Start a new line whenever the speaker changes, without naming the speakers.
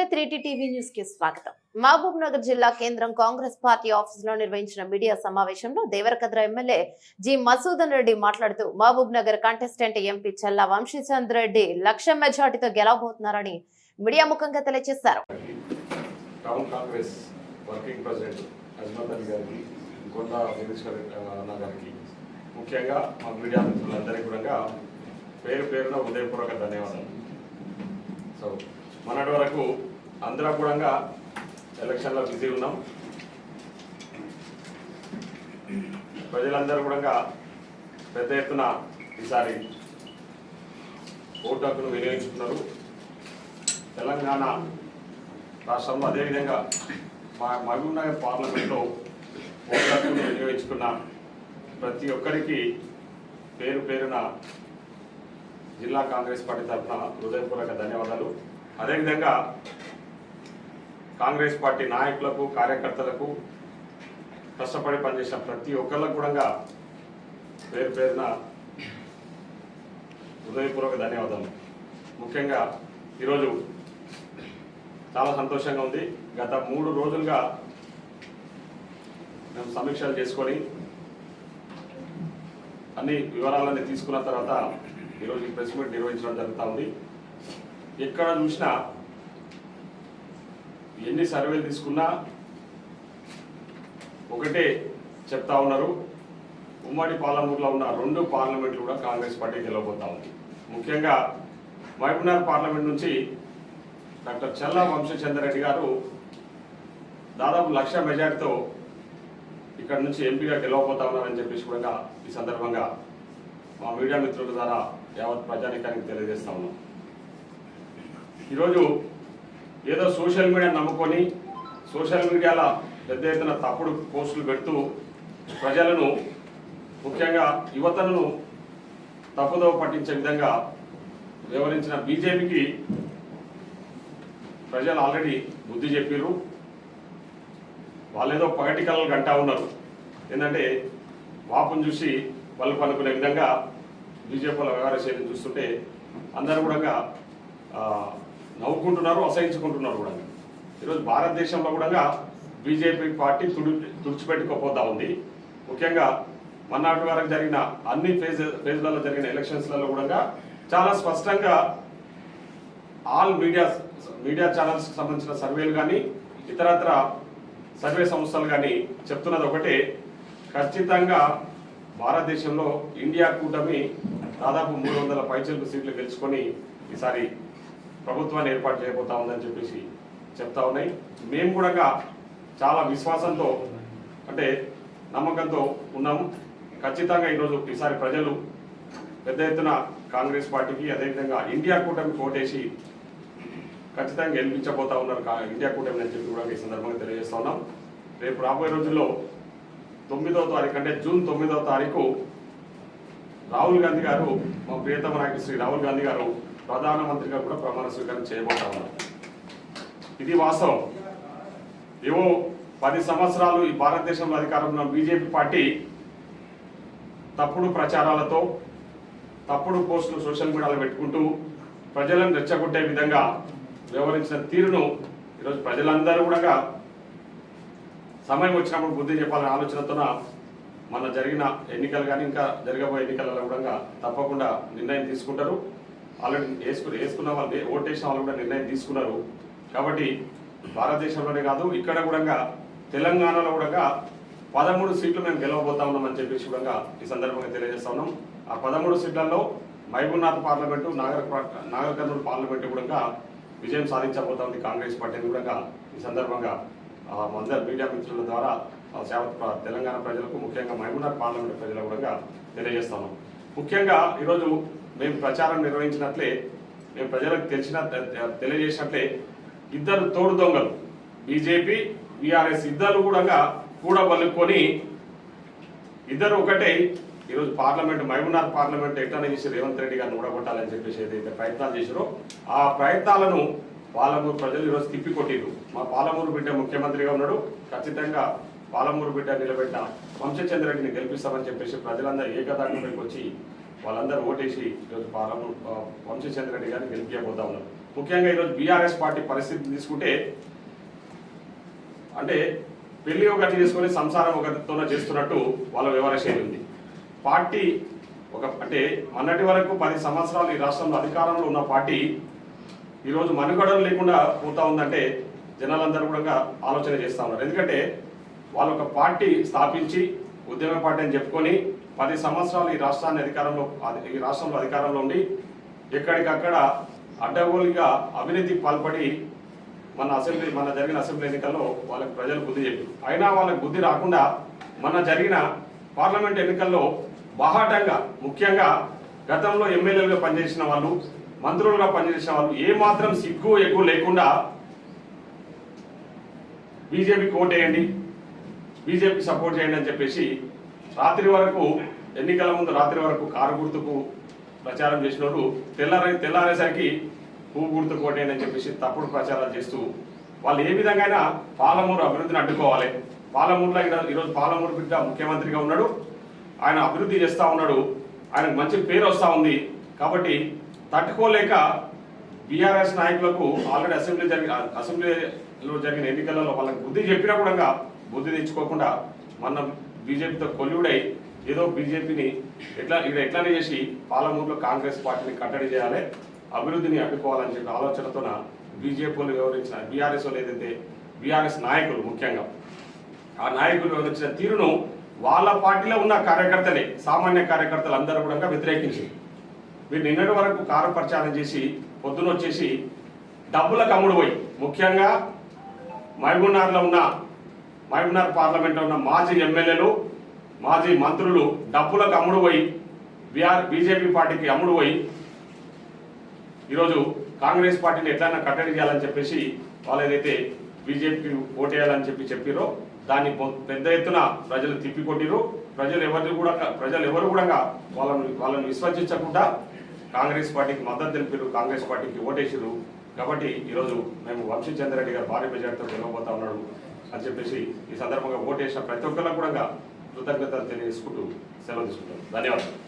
నమస్తే three TV న్యూస్కి స్వాగతం. మహబూబ్ నగర్ జిల్లా కేంద్రం కాంగ్రెస్ పార్టీ ఆఫీస్లో నిర్వహించిన మీడియా సమావేశంలో దేవరకద్ర ఎమ్మెల్యే జి. మసూదన్ రెడ్డి మాట్లాడుతూ మహబూబ్ నగర్ కంటెస్టెంట్ ఎంపీ చల్లా వంశీచంద్ రెడ్డి లక్ష మెజార్టీతో గెలవబోతున్నారని మీడియా ముఖంగా తెలియజేశారు.
ముఖ్యంగా మా మీడియా మిత్రులందరికీ కూడా పేరు పేరున హృదయపూర్వక ధన్యవాదాలు. సో మొన్నటి వరకు అందరం కూడా ఎలక్షన్లో బిజీ ఉన్నాం. ప్రజలందరూ కూడా పెద్ద ఎత్తున ఈసారి ఓటు హక్కును వినియోగించుకున్నారు. తెలంగాణ రాష్ట్రంలో అదేవిధంగా మా మహబూబ్నగర్ పార్లమెంట్లో పార్లమెంట్లో హక్కును వినియోగించుకున్న ప్రతి ఒక్కరికి పేరు పేరున జిల్లా కాంగ్రెస్ పార్టీ తరఫున హృదయపూర్వక ధన్యవాదాలు. అదేవిధంగా కాంగ్రెస్ పార్టీ నాయకులకు కార్యకర్తలకు కష్టపడి పనిచేసిన ప్రతి ఒక్కరికి కూడా పేరు పేరున హృదయపూర్వక ధన్యవాదాలు. ముఖ్యంగా ఈరోజు చాలా సంతోషంగా ఉంది. గత మూడు రోజులుగా మేము సమీక్షలు చేసుకొని అన్ని వివరాలన్నీ తీసుకున్న తర్వాత ఈరోజు ఈ ప్రెస్ మీట్ నిర్వహించడం జరుగుతూ ఉంది. ఎక్కడ చూసినా ఎన్ని సర్వేలు తీసుకున్నా ఒకటే చెప్తా ఉన్నారు. ఉమ్మడి పార్లమెంట్లో ఉన్న రెండు పార్లమెంట్లు కూడా కాంగ్రెస్ పార్టీ గెలవబోతా ఉంది. ముఖ్యంగా మహబూబ్నగర్ పార్లమెంట్ నుంచి డాక్టర్ చల్లా వంశచంద్రరెడ్డి గారు దాదాపు లక్ష మెజార్టీతో ఇక్కడ నుంచి ఎంపీగా గెలవబోతా ఉన్నారని చెప్పేసి కూడా ఈ సందర్భంగా మా మీడియా మిత్రుల ద్వారా యావత్ ప్రజానికానికి తెలియజేస్తా ఉన్నాం. ఈరోజు ఏదో సోషల్ మీడియా నమ్ముకొని సోషల్ మీడియాలో పెద్ద ఎత్తున తప్పుడు పోస్టులు పెడుతూ ప్రజలను ముఖ్యంగా యువతను తప్పుదోవ పట్టించే విధంగా వివరించిన బీజేపీకి ప్రజలు ఆల్రెడీ బుద్ధి చెప్పిర్రు. వాళ్ళేదో పగటి కళలు గంటా ఉన్నారు. ఏంటంటే వాపును చూసి వాళ్ళు పలుకునే విధంగా బీజేపీ వ్యవహార చేయడం చూస్తుంటే అందరూ కూడా నవ్వుకుంటున్నారు అసహించుకుంటున్నారు కూడా. ఈరోజు భారతదేశంలో కూడా బీజేపీ పార్టీ తుడి తుడిచిపెట్టుకోపోతా ఉంది. ముఖ్యంగా మన్నాటి వరకు జరిగిన అన్ని ఫేజ్ ఫేజ్లలో జరిగిన ఎలక్షన్స్లలో కూడా చాలా స్పష్టంగా ఆల్ మీడియా మీడియా ఛానల్స్ సంబంధించిన సర్వేలు కానీ ఇతరత్ర సర్వే సంస్థలు కానీ చెప్తున్నది ఒకటే. ఖచ్చితంగా భారతదేశంలో ఇండియా కూటమి దాదాపు మూడు వందల పైచలకు సీట్లు గెలుచుకొని ఈసారి ప్రభుత్వాన్ని ఏర్పాటు చేయబోతా ఉందని చెప్పేసి చెప్తా ఉన్నాయి. మేము కూడా చాలా విశ్వాసంతో అంటే నమ్మకంతో ఉన్నాము. ఖచ్చితంగా ఈరోజు ఈసారి ప్రజలు పెద్ద ఎత్తున కాంగ్రెస్ పార్టీకి అదేవిధంగా ఇండియా కూటమి కోటేసి ఖచ్చితంగా గెలిపించబోతా ఉన్నారు ఇండియా కూటమి అని చెప్పి కూడా ఈ సందర్భంగా తెలియజేస్తా ఉన్నాం. రేపు రాబోయే రోజుల్లో తొమ్మిదవ తారీఖు అంటే జూన్ తొమ్మిదవ తారీఖు రాహుల్ గాంధీ గారు మా ప్రియతమ నాయకుడు శ్రీ రాహుల్ గాంధీ గారు ప్రధానమంత్రిగా కూడా ప్రమాణ స్వీకారం చేయబోతా ఉన్నారు ఇది వాస్తవం. ఏవో పది సంవత్సరాలు ఈ భారతదేశంలో అధికారంలో ఉన్న బీజేపీ పార్టీ తప్పుడు ప్రచారాలతో తప్పుడు పోస్టులు సోషల్ మీడియాలో పెట్టుకుంటూ ప్రజలను రెచ్చగొట్టే విధంగా వ్యవహరించిన తీరును ఈరోజు ప్రజలందరూ కూడా సమయం వచ్చినప్పుడు బుద్ధి చెప్పాలనే ఆలోచనతోన మన జరిగిన ఎన్నికలు కానీ ఇంకా జరగబోయే ఎన్నికలలో కూడా తప్పకుండా నిర్ణయం తీసుకుంటారు. ఆల్రెడీ వేసుకుని వేసుకున్న వాళ్ళు ఓటు వేసిన వాళ్ళు కూడా నిర్ణయం తీసుకున్నారు. కాబట్టి భారతదేశంలోనే కాదు ఇక్కడ కూడా తెలంగాణలో కూడా పదమూడు సీట్లు మేము గెలవబోతా ఉన్నామని చెప్పేసి కూడా ఈ సందర్భంగా తెలియజేస్తా ఉన్నాం. ఆ పదమూడు సీట్లలో మహబూబ్నాథ్ parliament Nagar Nagarkurnool parliament కూడా విజయం సాధించబోతా ఉంది కాంగ్రెస్ పార్టీని కూడా ఈ సందర్భంగా. ఆ, అందరు మీడియా మిత్రుల ద్వారా సేవ తెలంగాణ ప్రజలకు ముఖ్యంగా మహబూబ్నాథ్ పార్లమెంట్ ప్రజలకు కూడా తెలియజేస్తాను ముఖ్యంగా ఈరోజు మేము ప్రచారం నిర్వహించినట్లే మేము ప్రజలకు తెలిసిన తెలియజేసినట్లే ఇద్దరు తోడు దొంగలు బీజేపీ బీఆర్ఎస్ ఇద్దరు కూడా కూడా ఇద్దరు ఒకటే ఈరోజు పార్లమెంట్ మహబూబ్నాథ్ పార్లమెంట్ ఎట్లా చేసి రేవంత్ రెడ్డి గారిని ఊడగొట్టాలని చెప్పేసి ఏదైతే ప్రయత్నాలు చేశారో ఆ ప్రయత్నాలను పాలమూరు ప్రజలు ఈరోజు తిప్పికొట్టిరు మా పాలమూరు బిడ్డ ముఖ్యమంత్రిగా ఉన్నాడు ఖచ్చితంగా పాలమూరు బిడ్డ నిలబెట్టిన వంశచంద్రరెడ్డిని గెలిపిస్తామని చెప్పేసి ప్రజలందరూ ఏకదాటిపైకి వచ్చి వాళ్ళందరూ ఓటేసి ఈరోజు పాలన వంశీచంద్ర రెడ్డి గారిని గెలిపించబోతా ఉన్నారు. ముఖ్యంగా ఈరోజు బీఆర్ఎస్ పార్టీ పరిస్థితి తీసుకుంటే అంటే పెళ్ళి ఒకటి చేసుకొని సంసారం ఒకటితోనే చేస్తున్నట్టు వాళ్ళ వ్యవహార శైలి ఉంది. పార్టీ ఒక అంటే మొన్నటి వరకు పది సంవత్సరాలు ఈ రాష్ట్రంలో అధికారంలో ఉన్న పార్టీ ఈరోజు మనుగడలు లేకుండా పోతా ఉందంటే జనాలందరూ కూడా ఆలోచన చేస్తూ ఉన్నారు. ఎందుకంటే వాళ్ళు ఒక పార్టీ స్థాపించి ఉద్యమ పార్టీ అని చెప్పుకొని పది సంవత్సరాలు ఈ రాష్ట్రాన్ని అధికారంలో ఈ రాష్ట్రంలో అధికారంలో ఉండి ఎక్కడికక్కడ అడ్డగోలుగా అవినీతికి పాల్పడి మన అసెంబ్లీ మన జరిగిన అసెంబ్లీ ఎన్నికల్లో వాళ్ళకి ప్రజలు బుద్ధి చెప్పి అయినా వాళ్ళకి బుద్ధి రాకుండా మన జరిగిన పార్లమెంట్ ఎన్నికల్లో బాహాటంగా ముఖ్యంగా గతంలో ఎమ్మెల్యేలుగా పనిచేసిన వాళ్ళు మంత్రులుగా పనిచేసిన వాళ్ళు ఏ మాత్రం సిగ్గు ఎగ్గు లేకుండా బీజేపీకి ఓటేయండి. బీజేపీ సపోర్ట్ చేయండి అని చెప్పేసి రాత్రి వరకు ఎన్నికల ముందు రాత్రి వరకు కారు గుర్తుకు ప్రచారం చేసినోడు తెల్లారే తెల్లారేసరికి పువ్వు గుర్తుకు ఓటేయండి అని చెప్పేసి తప్పుడు ప్రచారాలు చేస్తూ వాళ్ళు ఏ విధంగా అయినా పాలమూరు అభివృద్ధిని అడ్డుకోవాలి. పాలమూరులో ఈరోజు ఈరోజు పాలమూరు బిడ్డ ముఖ్యమంత్రిగా ఉన్నాడు. ఆయన అభివృద్ధి చేస్తూ ఉన్నాడు. ఆయనకు మంచి పేరు వస్తూ ఉంది. కాబట్టి తట్టుకోలేక బీఆర్ఎస్ నాయకులకు ఆల్రెడీ అసెంబ్లీ జరిగిన అసెంబ్లీలో జరిగిన ఎన్నికలలో వాళ్ళకి బుద్ధి చెప్పినా కూడా బుద్ధి తెచ్చుకోకుండా మన బీజేపీతో కొల్లుడై ఏదో బీజేపీని ఎట్లా ఇక్కడ ఎట్లానే చేసి పాలమూరులో కాంగ్రెస్ పార్టీని కట్టడి చేయాలి అభివృద్ధిని అడ్డుకోవాలని చెప్పి ఆలోచనతోన బీజేపీలు వివరించిన బీఆర్ఎస్ వాళ్ళు ఏదైతే బీఆర్ఎస్ నాయకులు ముఖ్యంగా ఆ నాయకులు వివరించిన తీరును వాళ్ళ పార్టీలో ఉన్న కార్యకర్తలే సామాన్య కార్యకర్తలు అందరూ కూడా వ్యతిరేకించి మీరు నిన్నటి వరకు కారు ప్రచారం చేసి పొద్దున వచ్చేసి డబ్బుల కమ్ముడు పోయి ముఖ్యంగా మహబూబ్నగర్లో ఉన్న మహబూబ్నగర్ పార్లమెంట్లో ఉన్న మాజీ ఎమ్మెల్యేలు మాజీ మంత్రులు డబ్బులకు అమ్ముడు పోయి బీఆర్ బీజేపీ పార్టీకి అమ్ముడు పోయి ఈరోజు కాంగ్రెస్ పార్టీని ఎట్లయినా కట్టడి చేయాలని చెప్పేసి వాళ్ళు ఏదైతే బీజేపీకి ఓటేయాలని చెప్పి చెప్పిరో దాన్ని పెద్ద ఎత్తున ప్రజలు తిప్పికొట్టిరు ప్రజలు ఎవరు కూడా ప్రజలు ఎవరు కూడా వాళ్ళని వాళ్ళని విశ్వసించకుండా కాంగ్రెస్ పార్టీకి మద్దతు తెలిపారు కాంగ్రెస్ పార్టీకి ఓటేసిరు కాబట్టి ఈరోజు మేము వంశీచంద్రరెడ్డి గారు భారీ మెజార్టీతో గెలవబోతా ఉన్నాడు. అని చెప్పేసి ఈ సందర్భంగా ఓటేసిన ప్రతి ఒక్కరికి కూడా కృతజ్ఞతలు తెలియజేసుకుంటూ సెలవు తీసుకుంటాను. ధన్యవాదాలు.